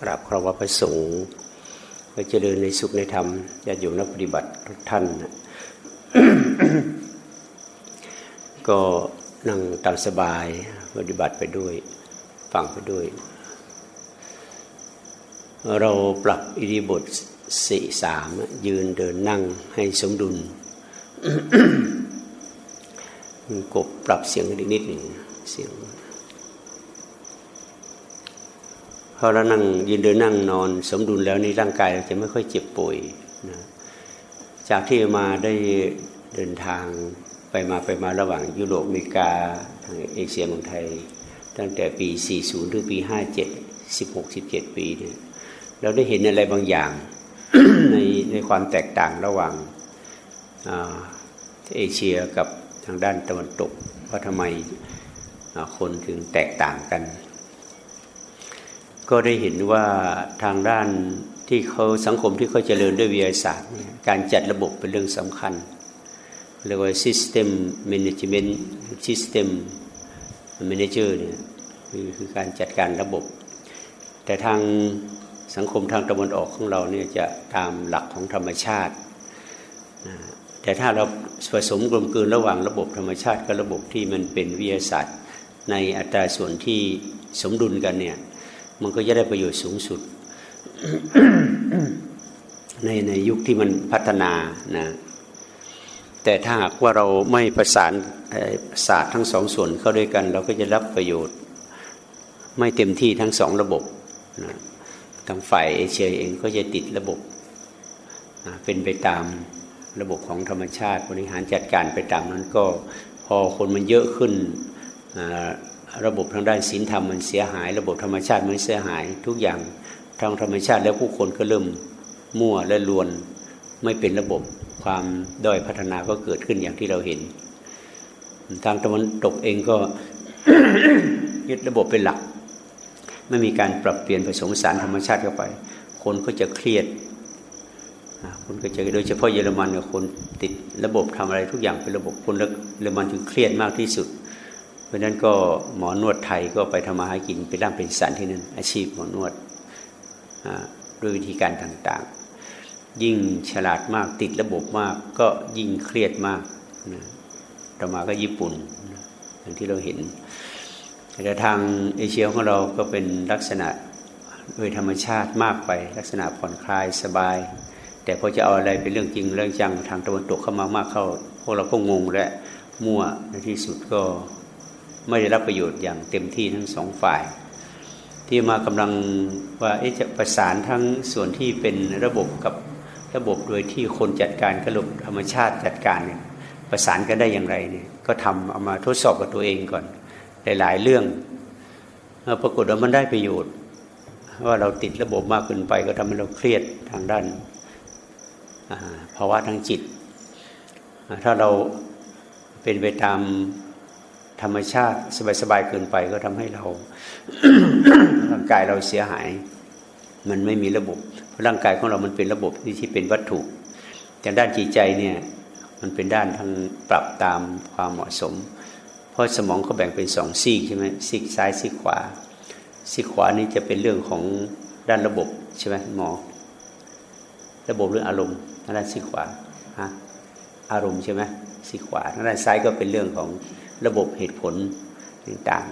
กราบครวะพระสงฆ์ก็เจริญในสุขในธรรมญาติโยมนักปฏิบัติทุกท่าน ก็นั่งตามสบายปฏิบัติไปด้วย ฟังไปด้วย เราปรับอิริบทสี่สามยืนเดินนั่งให้สมดุลกบปรับเสียงนอีกนิดหนึ่งเสียง พอเรานั่งยืนเดินนั่งนอน สมดุลแล้วนี่ร่างกายเราจะไม่ค่อยเจ็บป่วยนะจากที่มาได้เดินทางไปมาไปมาระหว่างยุโรปอเมริกาทางเอเชียเมืองไทย ตั้งแต่ปี 40 ถึงปี 57 16 17 ปีเนี่ยเราได้เห็นอะไรบางอย่างในในความแตกต่างระหว่างเอเชียกับทางด้านตะวันตกว่าทำไมคนถึงแตกต่างกัน ก็ได้เห็นว่าทางด้านที่เขาสังคมที่เขาเจริญด้วยวิทยาศาสตร์การจัดระบบเป็นเรื่องสำคัญเรียกว่า system management system manager เนี่ยคือการจัดการระบบ แต่ทางสังคมทางตะวันออกของเราเนี่ยจะตามหลักของธรรมชาติ แต่ถ้าเราผสมกลมกลืนระหว่างระบบธรรมชาติกับระบบที่มันเป็นวิทยาศาสตร์ ในอัตราส่วนที่สมดุลกันเนี่ย มันก็จะได้ประโยชน์สูงสุด ในในยุคที่มันพัฒนานะแต่ถ้าหากว่าเราไม่ประสานศาสตร์ทั้งสองส่วนเข้าด้วยกัน เราก็จะรับประโยชน์ ไม่เต็มที่ทั้งสองระบบนะทางฝ่ายเอเชียเองก็จะติดระบบนะเป็นไปตามระบบของธรรมชาติบริหารจัดการไปตามนั้นก็พอคนมันเยอะขึ้น ระบบทางด้านศีลธรรมมันเสียหาย ระบบธรรมชาติมันเสียหาย ทุกอย่างทางธรรมชาติแล้วผู้คนก็เริ่มมั่วและลวน ไม่เป็นระบบความด้อยพัฒนาก็เกิดขึ้นอย่างที่เราเห็น ทางตะวันตกเองก็ยึดระบบเป็นหลัก ไม่มีการปรับเปลี่ยนผสมสารธรรมชาติเข้าไป คนก็จะเครียดคนก็จะโดยเฉพาะเยอรมันเนี่ยคนติดระบบทำอะไรทุกอย่างเป็นระบบคนเยอรมันจึงเครียดมากที่สุด เพราะนั้นก็หมอนวดไทยก็ไปทำมาหากินไปร่ำเป็นสันที่นั่นอาชีพหมอนวดด้วยวิธีการต่างๆ ยิ่งฉลาดมากติดระบบมาก ก็ยิ่งเครียดมากนะต่อมาก็ญี่ปุ่นอย่างที่เราเห็นแต่ทางเอเชียของเราก็เป็นลักษณะโดยธรรมชาติมากไป ลักษณะผ่อนคลายสบาย แต่พอจะเอาอะไรเป็นเรื่องจริงเรื่องจังทางตะวันตกเข้ามามากเข้า พวกเราก็งงและมั่วในที่สุดก็ ไม่ได้รับประโยชน์อย่างเต็มที่ทั้งสองฝ่าย ที่มากำลังว่าจะประสานทั้งส่วนที่เป็นระบบกับระบบโดยที่คนจัดการกระบบธรรมชาติจัดการเนี่ยประสานกันได้อย่างไรเนี่ยก็ทำเอามาทดสอบกับตัวเองก่อนหลายๆเรื่องปรากฏว่ามันได้ประโยชน์ ว่าเราติดระบบมากเกินไป ก็ทำให้เราเครียดทางด้านภาวะทางจิต ถ้าเราเป็นไปตาม ธรรมชาติสบายๆเกินไปก็ทำให้เราร่างกายเราเสียหาย มันไม่มีระบบเพราะร่างกายของเรามันเป็นระบบที่ที่เป็นวัตถุ แต่ด้านจิตใจเนี่ยมันเป็นด้านทางปรับตามความเหมาะสม เพราะสมองเขาแบ่งเป็นสองซีกใช่ไหมซีกซ้ายซีกขวา ซีกขวานี่จะเป็นเรื่องของด้านระบบใช่ไหมหมอ ระบบเรื่องอารมณ์ด้านซีกขวาฮะอารมณ์ใช่ไหมซีกขวาด้านซ้ายก็เป็นเรื่องของ ระบบเหตุผลต่าง